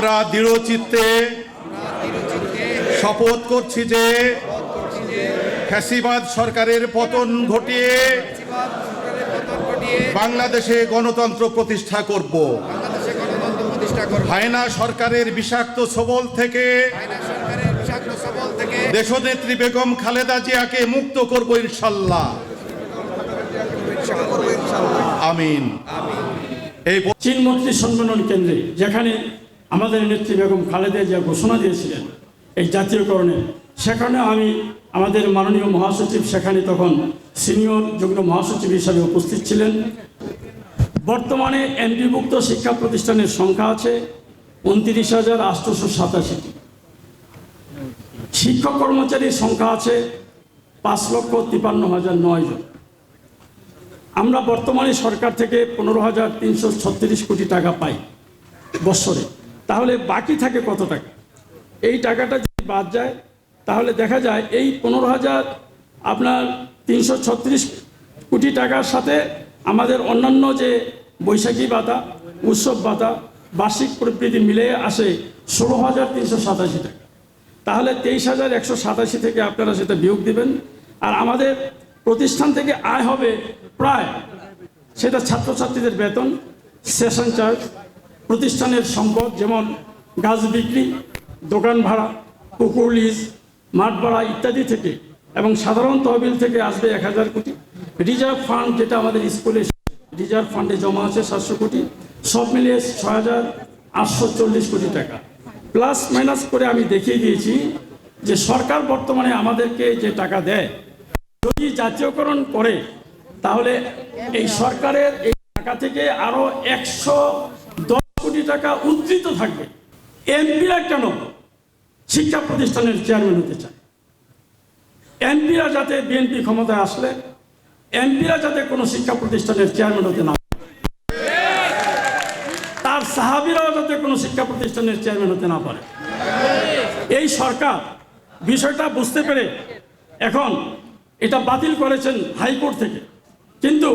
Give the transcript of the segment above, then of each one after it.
আমরা দৃঢ়চিত্তে শপথ করছি যে ফ্যাসিবাদ সরকারের পতন ঘটিয়ে বাংলাদেশে গণতন্ত্র প্রতিষ্ঠা করব। হায়না সরকারের বিষাক্ত সবল থেকে দেশনেত্রী বেগম খালেদা জিয়াকে মুক্ত করব ইনশাল্লাহ। আমিন। এই চীন মন্ত্রী সম্মেলন কেন্দ্রে যেখানে আমাদের নেত্রী বেগম খালেদা জিয়া ঘোষণা দিয়েছিলেন এই জাতীয়করণে। সেখানে আমি আমাদের মাননীয় মহাসচিব সেখানে তখন সিনিয়র যুগ্ম মহাসচিব হিসাবে উপস্থিত ছিলেন। বর্তমানে এমপিভুক্ত শিক্ষা প্রতিষ্ঠানের সংখ্যা আছে উনত্রিশ হাজার আটশোশো সাতাশিটি। শিক্ষক কর্মচারীর সংখ্যা আছে পাঁচ লক্ষ তিপান্ন হাজার নয় জন আমরা বর্তমানে সরকার থেকে পনেরো হাজার তিনশো ছত্রিশ কোটি টাকা পাই বৎসরে। তাহলে বাকি থাকে কত টাকা? এই টাকাটা যদি বাদ যায়, তাহলে দেখা যায় এই পনেরো হাজার আপনার তিনশো ছত্রিশ কোটি টাকার সাথে আমাদের অন্যান্য যে বৈশাখী ভাতা, উৎসব ভাতা, বার্ষিক প্রবৃত্তি মিলে আসে ষোলো হাজার তিনশো সাতাশি টাকা। তাহলে তেইশ হাজার একশো সাতাশি থেকে আপনারা সেটা বিয়োগ দেবেন। আর আমাদের প্রতিষ্ঠান থেকে আয় হবে প্রায়, সেটা ছাত্রছাত্রীদের বেতন সেশন চার্জ প্রতিষ্ঠানের সম্পদ যেমন গাছ বিক্রি, দোকান ভাড়া, পুকুর লিজ, মাঠ ভাড়া ইত্যাদি থেকে এবং সাধারণ তহবিল থেকে আসবে এক হাজার কোটি। রিজার্ভ ফান্ড যেটা আমাদের স্কুলে রিজার্ভ ফান্ডে জমা আছে সাতশো কোটি। সব মিলিয়ে ছয় হাজার আটশো চল্লিশ কোটি টাকা। প্লাস মাইনাস করে আমি দেখিয়ে দিয়েছি যে সরকার বর্তমানে আমাদেরকে যে টাকা দেয়, যদি জাতীয়করণ করে, তাহলে এই সরকারের এই টাকা থেকে আরও একশো দশ টাকা উদ্ধৃত থাকবে। এমপিরা কেন শিক্ষা প্রতিষ্ঠানের চেয়ারম্যান হতে চায়? এমপিরা যাতে বিএনপি ক্ষমতায় আসলে এমপিরা যাতে কোনো শিক্ষা প্রতিষ্ঠানের চেয়ারম্যান হতে না। তার সাহাবিরাও যাতে কোনো শিক্ষা প্রতিষ্ঠানের চেয়ারম্যান হতে না পারে। এই সরকার বিষয়টা বুঝতে পেরে এখন এটা বাতিল করেছেন হাইকোর্ট থেকে। কিন্তু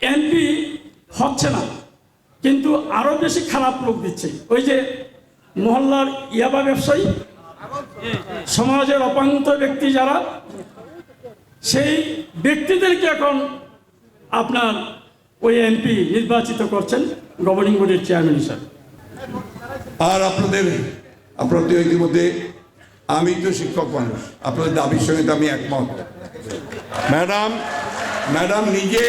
এমপি হচ্ছে না। কিন্তু আরও বেশি খারাপ লোক দিচ্ছে। ওই যে মহল্লার ইয়াবা ব্যবসায়ী, সমাজের অপাঙ্গত ব্যক্তি যারা, সেই ব্যক্তিদেরকে এখন আপনার ওই এমপি নির্বাচিত করছেন গভর্নিং বোর্ডের চেয়ারম্যান হিসাবে। আর আপনাদের, আপনারা তো ইতিমধ্যে, আমি তো শিক্ষক মানুষ, আপনাদের দাবির সঙ্গে তো আমি একমত। ম্যাডাম ম্যাডাম নিজে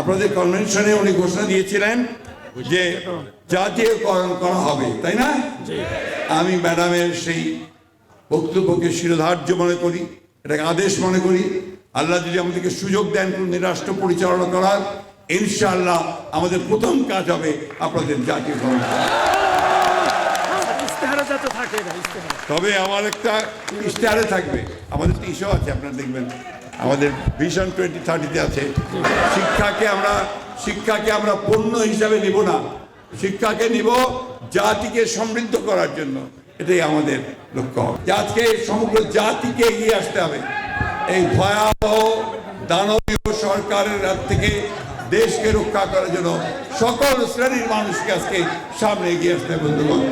আপনাদের কনভেনশনে উনি ঘোষণা দিয়েছিলেন যে জাতীয়করণ করা হবে তাই না? আমি ম্যাডামের সেই বক্তব্যকে শিরোধার্য মনে করি এটাকে আদেশ মনে করি। আল্লাহ যদি আমাদেরকে সুযোগ দেন কোন রাষ্ট্র পরিচালনা করার ইনশাআল্লাহ আমাদের প্রথম কাজ হবে আপনাদের জাতীয়করণ করা। তবে আমার একটা ইশতেহারে থাকবে। আমাদের তো ইস্যু আছে আপনারা দেখবেন। আমাদের ভিশন টোয়েন্টি থার্টিতে আছে। শিক্ষাকে আমরা শিক্ষাকে আমরা পণ্য হিসাবে নিব না। শিক্ষাকে নিব জাতিকে সমৃদ্ধ করার জন্য। এটাই আমাদের লক্ষ্য। হবে আজকে সমগ্র জাতিকে এগিয়ে আসতে হবে। এই ভয়াবহ দানবীয় সরকারের হাত থেকে দেশকে রক্ষা করার জন্য সকল শ্রেণির মানুষকে আজকে সামনে এগিয়ে আসতে হবে বন্ধুগণ।